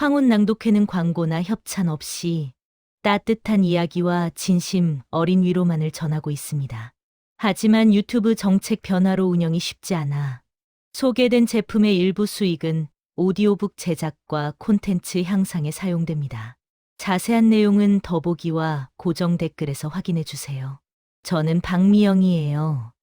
황혼 낭독회는 광고나 협찬 없이 따뜻한 이야기와 진심 어린 위로만을 전하고 있습니다. 하지만 유튜브 정책 변화로 운영이 쉽지 않아 소개된 제품의 일부 수익은 오디오북 제작과 콘텐츠 향상에 사용됩니다. 자세한 내용은 더보기와 고정 댓글에서 확인해 주세요. 저는 박미영이에요.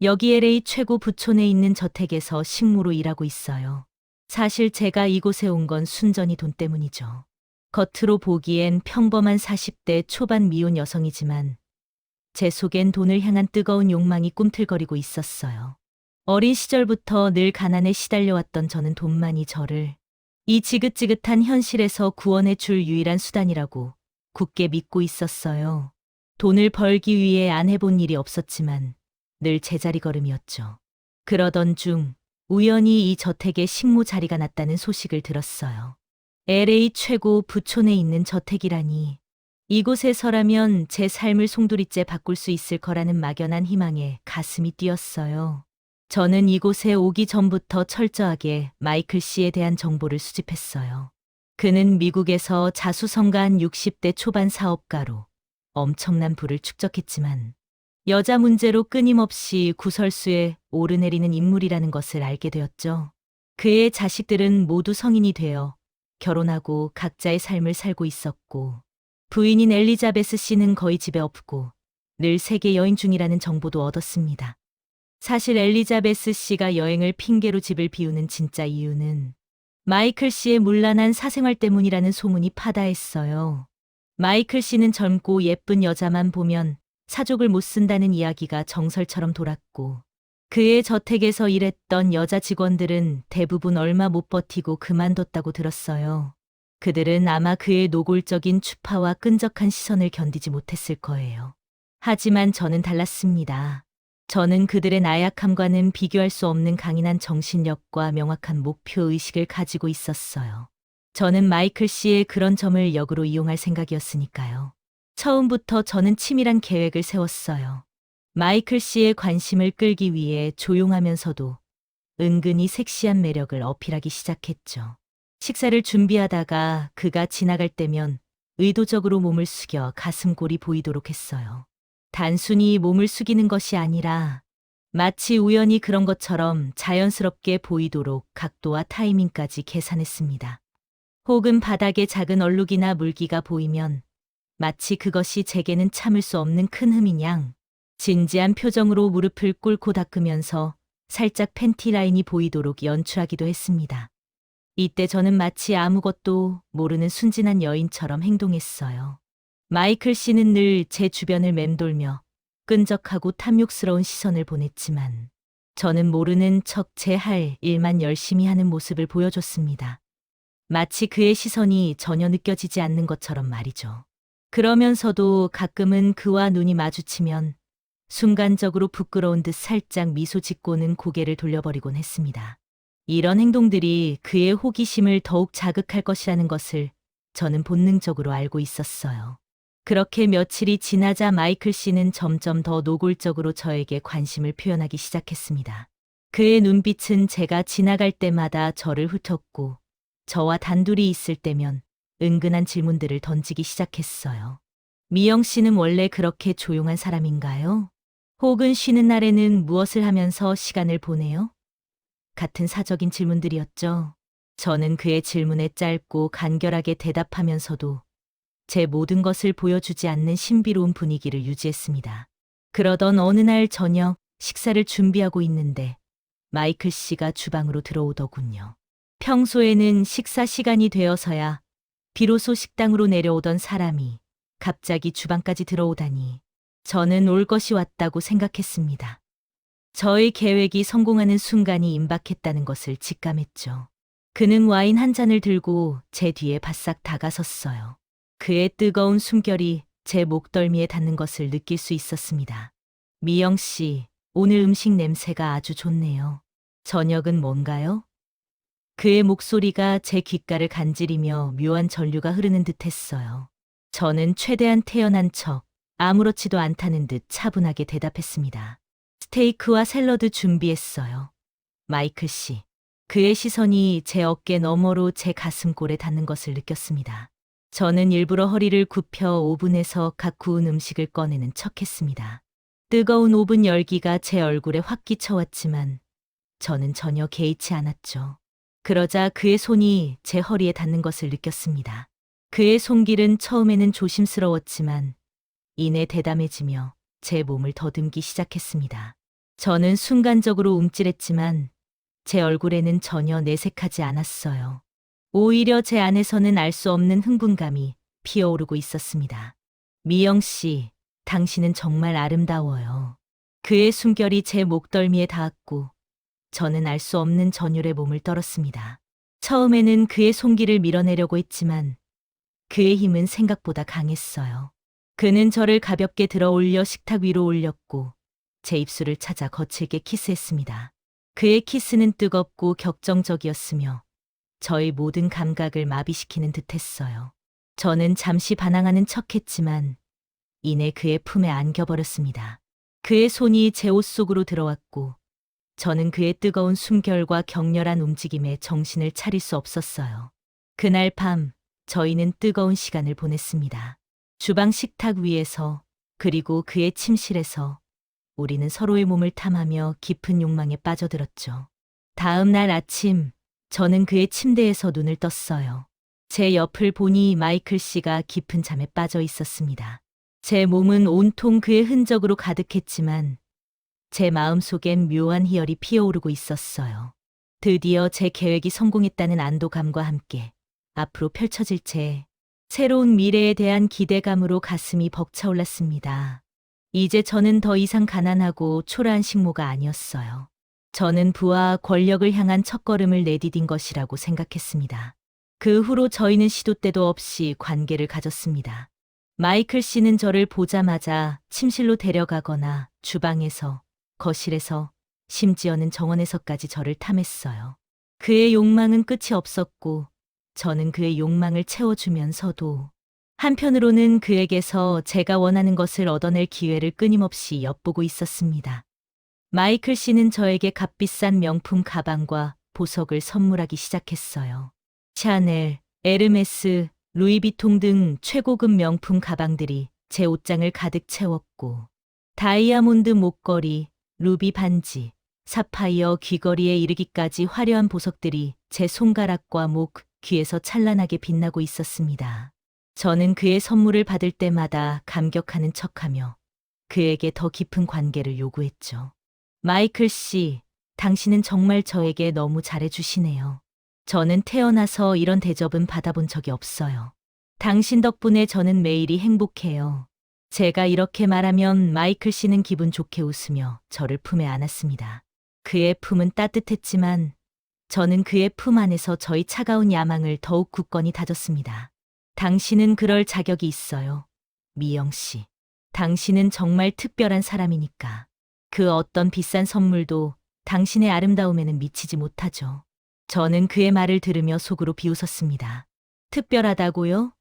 여기 LA 최고 부촌에 있는 저택에서 식무로 일하고 있어요. 사실 제가 이곳에 온 건 순전히 돈 때문이죠. 겉으로 보기엔 평범한 40대 초반 미혼 여성이지만 제 속엔 돈을 향한 뜨거운 욕망이 꿈틀거리고 있었어요. 어린 시절부터 늘 가난에 시달려왔던 저는 돈만이 저를 이 지긋지긋한 현실에서 구원해 줄 유일한 수단이라고 굳게 믿고 있었어요. 돈을 벌기 위해 안 해본 일이 없었지만 늘 제자리 걸음이었죠. 그러던 중 우연히 이 저택에 식무 자리가 났다는 소식을 들었어요. LA 최고 부촌에 있는 저택이라니 이곳에서라면 제 삶을 송두리째 바꿀 수 있을 거라는 막연한 희망에 가슴이 뛰었어요. 저는 이곳에 오기 전부터 철저하게 마이클 씨에 대한 정보를 수집했어요. 그는 미국에서 자수성가한 60대 초반 사업가로 엄청난 부를 축적했지만 여자 문제로 끊임없이 구설수에 오르내리는 인물이라는 것을 알게 되었죠. 그의 자식들은 모두 성인이 되어 결혼하고 각자의 삶을 살고 있었고 부인인 엘리자베스 씨는 거의 집에 없고 늘 세계 여행 중이라는 정보도 얻었습니다. 사실 엘리자베스 씨가 여행을 핑계로 집을 비우는 진짜 이유는 마이클 씨의 문란한 사생활 때문이라는 소문이 파다했어요. 마이클 씨는 젊고 예쁜 여자만 보면 사족을 못 쓴다는 이야기가 정설처럼 돌았고 그의 저택에서 일했던 여자 직원들은 대부분 얼마 못 버티고 그만뒀다고 들었어요. 그들은 아마 그의 노골적인 추파와 끈적한 시선을 견디지 못했을 거예요. 하지만 저는 달랐습니다. 저는 그들의 나약함과는 비교할 수 없는 강인한 정신력과 명확한 목표 의식을 가지고 있었어요. 저는 마이클 씨의 그런 점을 역으로 이용할 생각이었으니까요. 처음부터 저는 치밀한 계획을 세웠어요. 마이클 씨의 관심을 끌기 위해 조용하면서도 은근히 섹시한 매력을 어필하기 시작했죠. 식사를 준비하다가 그가 지나갈 때면 의도적으로 몸을 숙여 가슴골이 보이도록 했어요. 단순히 몸을 숙이는 것이 아니라 마치 우연히 그런 것처럼 자연스럽게 보이도록 각도와 타이밍까지 계산했습니다. 혹은 바닥에 작은 얼룩이나 물기가 보이면 마치 그것이 제게는 참을 수 없는 큰 흠인 양 진지한 표정으로 무릎을 꿇고 닦으면서 살짝 팬티 라인이 보이도록 연출하기도 했습니다. 이때 저는 마치 아무것도 모르는 순진한 여인처럼 행동했어요. 마이클 씨는 늘 제 주변을 맴돌며 끈적하고 탐욕스러운 시선을 보냈지만 저는 모르는 척 제 할 일만 열심히 하는 모습을 보여줬습니다. 마치 그의 시선이 전혀 느껴지지 않는 것처럼 말이죠. 그러면서도 가끔은 그와 눈이 마주치면 순간적으로 부끄러운 듯 살짝 미소 짓고는 고개를 돌려버리곤 했습니다. 이런 행동들이 그의 호기심을 더욱 자극할 것이라는 것을 저는 본능적으로 알고 있었어요. 그렇게 며칠이 지나자 마이클 씨는 점점 더 노골적으로 저에게 관심을 표현하기 시작했습니다. 그의 눈빛은 제가 지나갈 때마다 저를 훑었고, 저와 단둘이 있을 때면 은근한 질문들을 던지기 시작했어요. 미영 씨는 원래 그렇게 조용한 사람인가요? 혹은 쉬는 날에는 무엇을 하면서 시간을 보내요? 같은 사적인 질문들이었죠. 저는 그의 질문에 짧고 간결하게 대답하면서도 제 모든 것을 보여주지 않는 신비로운 분위기를 유지했습니다. 그러던 어느 날 저녁 식사를 준비하고 있는데 마이클 씨가 주방으로 들어오더군요. 평소에는 식사 시간이 되어서야 비로소 식당으로 내려오던 사람이 갑자기 주방까지 들어오다니 저는 올 것이 왔다고 생각했습니다. 저의 계획이 성공하는 순간이 임박했다는 것을 직감했죠. 그는 와인 한 잔을 들고 제 뒤에 바싹 다가섰어요. 그의 뜨거운 숨결이 제 목덜미에 닿는 것을 느낄 수 있었습니다. 미영 씨, 오늘 음식 냄새가 아주 좋네요. 저녁은 뭔가요? 그의 목소리가 제 귓가를 간지리며 묘한 전류가 흐르는 듯 했어요. 저는 최대한 태연한 척, 아무렇지도 않다는 듯 차분하게 대답했습니다. 스테이크와 샐러드 준비했어요. 마이클 씨. 그의 시선이 제 어깨 너머로 제 가슴골에 닿는 것을 느꼈습니다. 저는 일부러 허리를 굽혀 오븐에서 각 구운 음식을 꺼내는 척 했습니다. 뜨거운 오븐 열기가 제 얼굴에 확 끼쳐왔지만 저는 전혀 개의치 않았죠. 그러자 그의 손이 제 허리에 닿는 것을 느꼈습니다. 그의 손길은 처음에는 조심스러웠지만 이내 대담해지며 제 몸을 더듬기 시작했습니다. 저는 순간적으로 움찔했지만 제 얼굴에는 전혀 내색하지 않았어요. 오히려 제 안에서는 알 수 없는 흥분감이 피어오르고 있었습니다. 미영 씨, 당신은 정말 아름다워요. 그의 숨결이 제 목덜미에 닿았고 저는 알 수 없는 전율의 몸을 떨었습니다. 처음에는 그의 손길을 밀어내려고 했지만 그의 힘은 생각보다 강했어요. 그는 저를 가볍게 들어 올려 식탁 위로 올렸고 제 입술을 찾아 거칠게 키스했습니다. 그의 키스는 뜨겁고 격정적이었으며 저의 모든 감각을 마비시키는 듯 했어요. 저는 잠시 반항하는 척 했지만 이내 그의 품에 안겨버렸습니다. 그의 손이 제 옷 속으로 들어왔고 저는 그의 뜨거운 숨결과 격렬한 움직임에 정신을 차릴 수 없었어요. 그날 밤 저희는 뜨거운 시간을 보냈습니다. 주방 식탁 위에서 그리고 그의 침실에서 우리는 서로의 몸을 탐하며 깊은 욕망에 빠져들었죠. 다음 날 아침 저는 그의 침대에서 눈을 떴어요. 제 옆을 보니 마이클 씨가 깊은 잠에 빠져 있었습니다. 제 몸은 온통 그의 흔적으로 가득했지만 제 마음속엔 묘한 희열이 피어오르고 있었어요. 드디어 제 계획이 성공했다는 안도감과 함께 앞으로 펼쳐질 제 새로운 미래에 대한 기대감으로 가슴이 벅차올랐습니다. 이제 저는 더 이상 가난하고 초라한 식모가 아니었어요. 저는 부와 권력을 향한 첫걸음을 내디딘 것이라고 생각했습니다. 그 후로 저희는 시도 때도 없이 관계를 가졌습니다. 마이클 씨는 저를 보자마자 침실로 데려가거나 주방에서, 거실에서, 심지어는 정원에서까지 저를 탐했어요. 그의 욕망은 끝이 없었고, 저는 그의 욕망을 채워주면서도, 한편으로는 그에게서 제가 원하는 것을 얻어낼 기회를 끊임없이 엿보고 있었습니다. 마이클 씨는 저에게 값비싼 명품 가방과 보석을 선물하기 시작했어요. 샤넬, 에르메스, 루이비통 등 최고급 명품 가방들이 제 옷장을 가득 채웠고, 다이아몬드 목걸이, 루비 반지, 사파이어 귀걸이에 이르기까지 화려한 보석들이 제 손가락과 목, 귀에서 찬란하게 빛나고 있었습니다. 저는 그의 선물을 받을 때마다 감격하는 척하며 그에게 더 깊은 관계를 요구했죠. 마이클 씨, 당신은 정말 저에게 너무 잘해주시네요. 저는 태어나서 이런 대접은 받아본 적이 없어요. 당신 덕분에 저는 매일이 행복해요. 제가 이렇게 말하면 마이클 씨는 기분 좋게 웃으며 저를 품에 안았습니다. 그의 품은 따뜻했지만 저는 그의 품 안에서 저희 차가운 야망을 더욱 굳건히 다졌습니다. 당신은 그럴 자격이 있어요. 미영 씨. 당신은 정말 특별한 사람이니까. 그 어떤 비싼 선물도 당신의 아름다움에는 미치지 못하죠. 저는 그의 말을 들으며 속으로 비웃었습니다. 특별하다고요?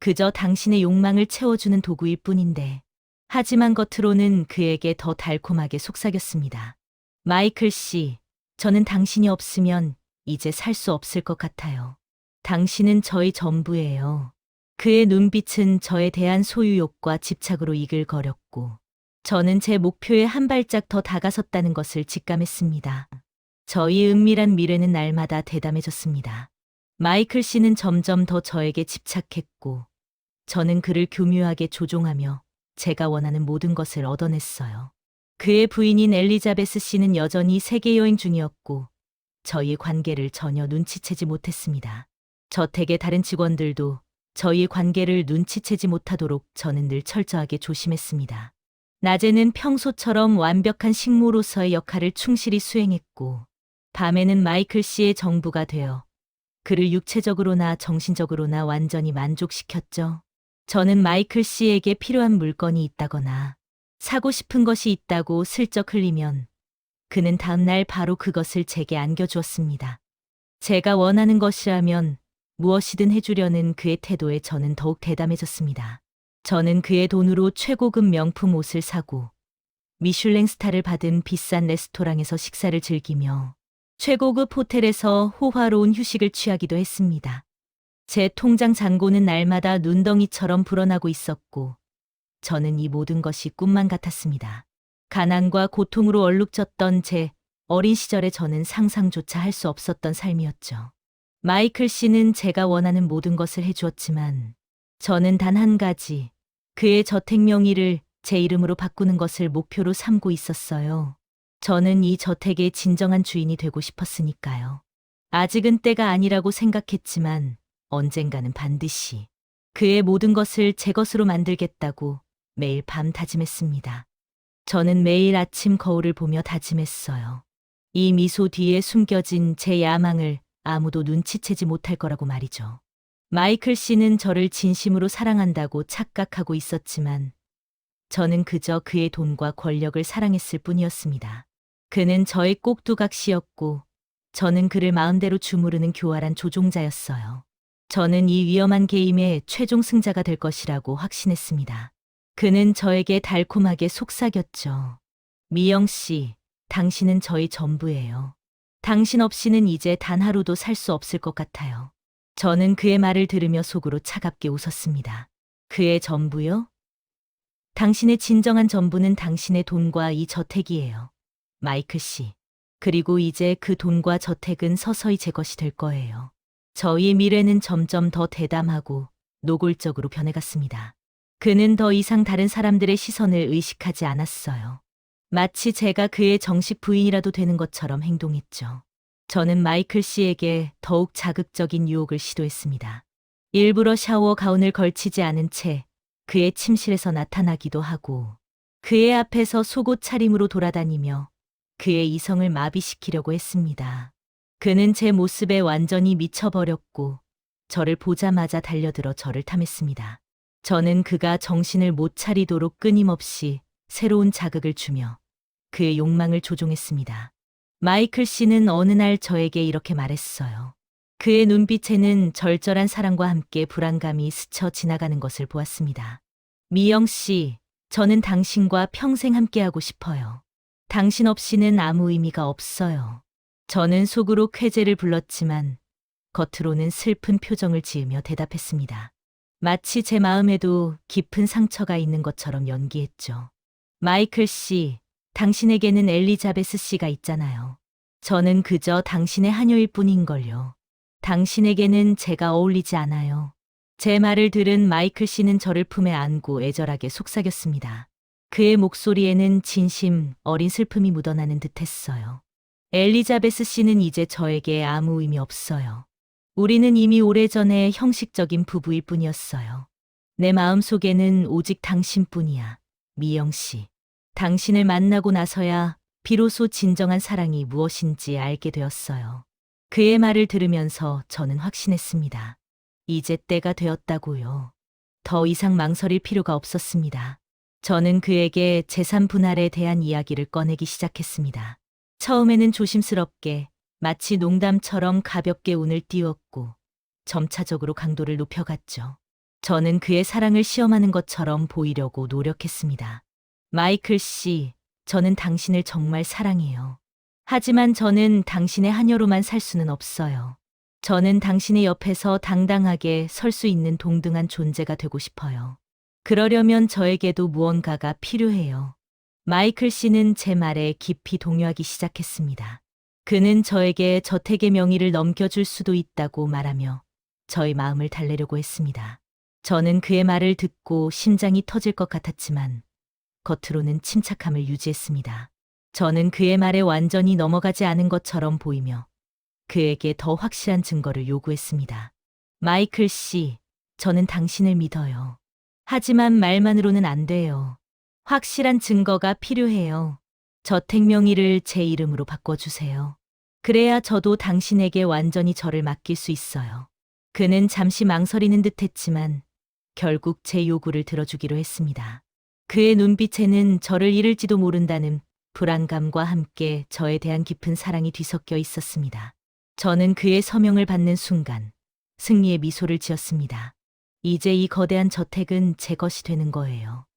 그저 당신의 욕망을 채워주는 도구일 뿐인데. 하지만 겉으로는 그에게 더 달콤하게 속삭였습니다. 마이클 씨, 저는 당신이 없으면 이제 살 수 없을 것 같아요. 당신은 저의 전부예요. 그의 눈빛은 저에 대한 소유욕과 집착으로 이글거렸고, 저는 제 목표에 한 발짝 더 다가섰다는 것을 직감했습니다. 저희 은밀한 미래는 날마다 대담해졌습니다. 마이클 씨는 점점 더 저에게 집착했고, 저는 그를 교묘하게 조종하며 제가 원하는 모든 것을 얻어냈어요. 그의 부인인 엘리자베스 씨는 여전히 세계 여행 중이었고, 저희 관계를 전혀 눈치채지 못했습니다. 저택의 다른 직원들도 저희 관계를 눈치채지 못하도록 저는 늘 철저하게 조심했습니다. 낮에는 평소처럼 완벽한 식모로서의 역할을 충실히 수행했고, 밤에는 마이클 씨의 정부가 되어 그를 육체적으로나 정신적으로나 완전히 만족시켰죠. 저는 마이클 씨에게 필요한 물건이 있다거나 사고 싶은 것이 있다고 슬쩍 흘리면 그는 다음날 바로 그것을 제게 안겨주었습니다. 제가 원하는 것이라면 무엇이든 해주려는 그의 태도에 저는 더욱 대담해졌습니다. 저는 그의 돈으로 최고급 명품 옷을 사고 미슐랭 스타를 받은 비싼 레스토랑에서 식사를 즐기며 최고급 호텔에서 호화로운 휴식을 취하기도 했습니다. 제 통장 잔고는 날마다 눈덩이처럼 불어나고 있었고, 저는 이 모든 것이 꿈만 같았습니다. 가난과 고통으로 얼룩졌던 제 어린 시절에 저는 상상조차 할 수 없었던 삶이었죠. 마이클 씨는 제가 원하는 모든 것을 해주었지만, 저는 단 한 가지, 그의 저택 명의를 제 이름으로 바꾸는 것을 목표로 삼고 있었어요. 저는 이 저택의 진정한 주인이 되고 싶었으니까요. 아직은 때가 아니라고 생각했지만 언젠가는 반드시 그의 모든 것을 제 것으로 만들겠다고 매일 밤 다짐했습니다. 저는 매일 아침 거울을 보며 다짐했어요. 이 미소 뒤에 숨겨진 제 야망을 아무도 눈치채지 못할 거라고 말이죠. 마이클 씨는 저를 진심으로 사랑한다고 착각하고 있었지만 저는 그저 그의 돈과 권력을 사랑했을 뿐이었습니다. 그는 저의 꼭두각시였고 저는 그를 마음대로 주무르는 교활한 조종자였어요. 저는 이 위험한 게임의 최종 승자가 될 것이라고 확신했습니다. 그는 저에게 달콤하게 속삭였죠. 미영 씨, 당신은 저의 전부예요. 당신 없이는 이제 단 하루도 살 수 없을 것 같아요. 저는 그의 말을 들으며 속으로 차갑게 웃었습니다. 그의 전부요? 당신의 진정한 전부는 당신의 돈과 이 저택이에요. 마이클 씨. 그리고 이제 그 돈과 저택은 서서히 제 것이 될 거예요. 저희의 미래는 점점 더 대담하고 노골적으로 변해갔습니다. 그는 더 이상 다른 사람들의 시선을 의식하지 않았어요. 마치 제가 그의 정식 부인이라도 되는 것처럼 행동했죠. 저는 마이클 씨에게 더욱 자극적인 유혹을 시도했습니다. 일부러 샤워 가운을 걸치지 않은 채 그의 침실에서 나타나기도 하고 그의 앞에서 속옷 차림으로 돌아다니며 그의 이성을 마비시키려고 했습니다. 그는 제 모습에 완전히 미쳐버렸고 저를 보자마자 달려들어 저를 탐했습니다. 저는 그가 정신을 못 차리도록 끊임없이 새로운 자극을 주며 그의 욕망을 조종했습니다. 마이클 씨는 어느 날 저에게 이렇게 말했어요. 그의 눈빛에는 절절한 사랑과 함께 불안감이 스쳐 지나가는 것을 보았습니다. 미영 씨, 저는 당신과 평생 함께하고 싶어요. 당신 없이는 아무 의미가 없어요. 저는 속으로 쾌재를 불렀지만 겉으로는 슬픈 표정을 지으며 대답했습니다. 마치 제 마음에도 깊은 상처가 있는 것처럼 연기했죠. 마이클 씨, 당신에게는 엘리자베스 씨가 있잖아요. 저는 그저 당신의 하녀일 뿐인걸요. 당신에게는 제가 어울리지 않아요. 제 말을 들은 마이클 씨는 저를 품에 안고 애절하게 속삭였습니다. 그의 목소리에는 진심 어린 슬픔이 묻어나는 듯 했어요. 엘리자베스 씨는 이제 저에게 아무 의미 없어요. 우리는 이미 오래전에 형식적인 부부일 뿐이었어요. 내 마음 속에는 오직 당신뿐이야, 미영 씨. 당신을 만나고 나서야 비로소 진정한 사랑이 무엇인지 알게 되었어요. 그의 말을 들으면서 저는 확신했습니다. 이제 때가 되었다고요. 더 이상 망설일 필요가 없었습니다. 저는 그에게 재산 분할에 대한 이야기를 꺼내기 시작했습니다. 처음에는 조심스럽게 마치 농담처럼 가볍게 운을 띄웠고 점차적으로 강도를 높여갔죠. 저는 그의 사랑을 시험하는 것처럼 보이려고 노력했습니다. 마이클 씨, 저는 당신을 정말 사랑해요. 하지만 저는 당신의 하녀로만 살 수는 없어요. 저는 당신의 옆에서 당당하게 설 수 있는 동등한 존재가 되고 싶어요. 그러려면 저에게도 무언가가 필요해요. 마이클 씨는 제 말에 깊이 동요하기 시작했습니다. 그는 저에게 저택의 명의를 넘겨줄 수도 있다고 말하며 저의 마음을 달래려고 했습니다. 저는 그의 말을 듣고 심장이 터질 것 같았지만 겉으로는 침착함을 유지했습니다. 저는 그의 말에 완전히 넘어가지 않은 것처럼 보이며 그에게 더 확실한 증거를 요구했습니다. 마이클 씨, 저는 당신을 믿어요. 하지만 말만으로는 안 돼요. 확실한 증거가 필요해요. 저택 명의를 제 이름으로 바꿔주세요. 그래야 저도 당신에게 완전히 저를 맡길 수 있어요. 그는 잠시 망설이는 듯 했지만 결국 제 요구를 들어주기로 했습니다. 그의 눈빛에는 저를 잃을지도 모른다는 불안감과 함께 저에 대한 깊은 사랑이 뒤섞여 있었습니다. 저는 그의 서명을 받는 순간 승리의 미소를 지었습니다. 이제 이 거대한 저택은 제 것이 되는 거예요.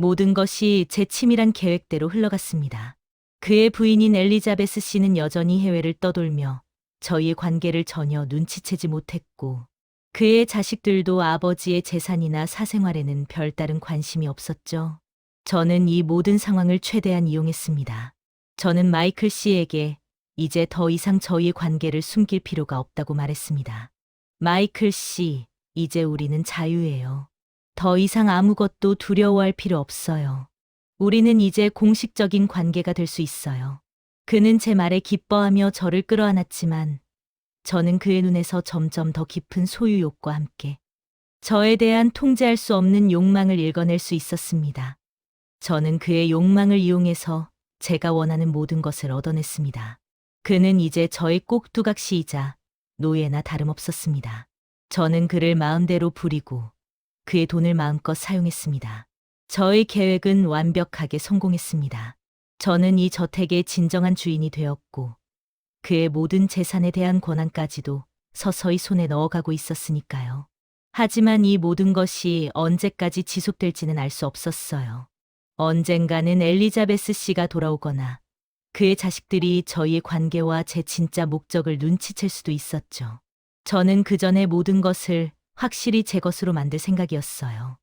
모든 것이 제 치밀한 계획대로 흘러갔습니다. 그의 부인인 엘리자베스 씨는 여전히 해외를 떠돌며 저희의 관계를 전혀 눈치채지 못했고 그의 자식들도 아버지의 재산이나 사생활에는 별다른 관심이 없었죠. 저는 이 모든 상황을 최대한 이용했습니다. 저는 마이클 씨에게 이제 더 이상 저희의 관계를 숨길 필요가 없다고 말했습니다. 마이클 씨, 이제 우리는 자유예요. 더 이상 아무것도 두려워할 필요 없어요. 우리는 이제 공식적인 관계가 될 수 있어요. 그는 제 말에 기뻐하며 저를 끌어안았지만 저는 그의 눈에서 점점 더 깊은 소유욕과 함께 저에 대한 통제할 수 없는 욕망을 읽어낼 수 있었습니다. 저는 그의 욕망을 이용해서 제가 원하는 모든 것을 얻어냈습니다. 그는 이제 저의 꼭두각시이자 노예나 다름없었습니다. 저는 그를 마음대로 부리고 그의 돈을 마음껏 사용했습니다. 저의 계획은 완벽하게 성공했습니다. 저는 이 저택의 진정한 주인이 되었고 그의 모든 재산에 대한 권한까지도 서서히 손에 넣어가고 있었으니까요. 하지만 이 모든 것이 언제까지 지속될지는 알 수 없었어요. 언젠가는 엘리자베스 씨가 돌아오거나 그의 자식들이 저희의 관계와 제 진짜 목적을 눈치챌 수도 있었죠. 저는 그 전에 모든 것을 확실히 제 것으로 만들 생각이었어요.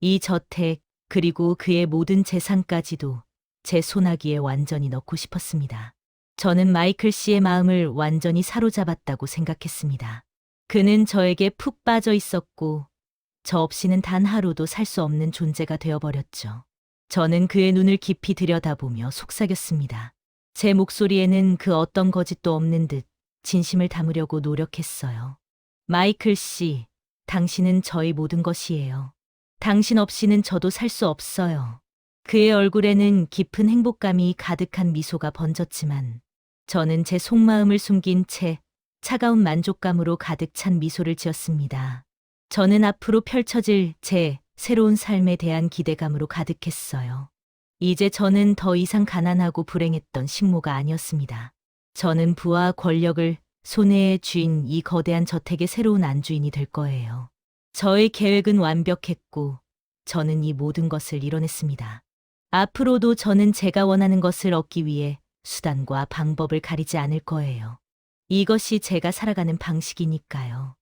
이 저택, 그리고 그의 모든 재산까지도 제 소나기에 완전히 넣고 싶었습니다. 저는 마이클 씨의 마음을 완전히 사로잡았다고 생각했습니다. 그는 저에게 푹 빠져 있었고, 저 없이는 단 하루도 살 수 없는 존재가 되어버렸죠. 저는 그의 눈을 깊이 들여다보며 속삭였습니다. 제 목소리에는 그 어떤 거짓도 없는 듯 진심을 담으려고 노력했어요. 마이클 씨, 당신은 저의 모든 것이에요. 당신 없이는 저도 살 수 없어요. 그의 얼굴에는 깊은 행복감이 가득한 미소가 번졌지만 저는 제 속마음을 숨긴 채 차가운 만족감으로 가득 찬 미소를 지었습니다. 저는 앞으로 펼쳐질 제 새로운 삶에 대한 기대감으로 가득했어요. 이제 저는 더 이상 가난하고 불행했던 식모가 아니었습니다. 저는 부와 권력을 손해의 쥐인 이 거대한 저택의 새로운 안주인이 될 거예요. 저의 계획은 완벽했고 저는 이 모든 것을 이뤄냈습니다. 앞으로도 저는 제가 원하는 것을 얻기 위해 수단과 방법을 가리지 않을 거예요. 이것이 제가 살아가는 방식이니까요.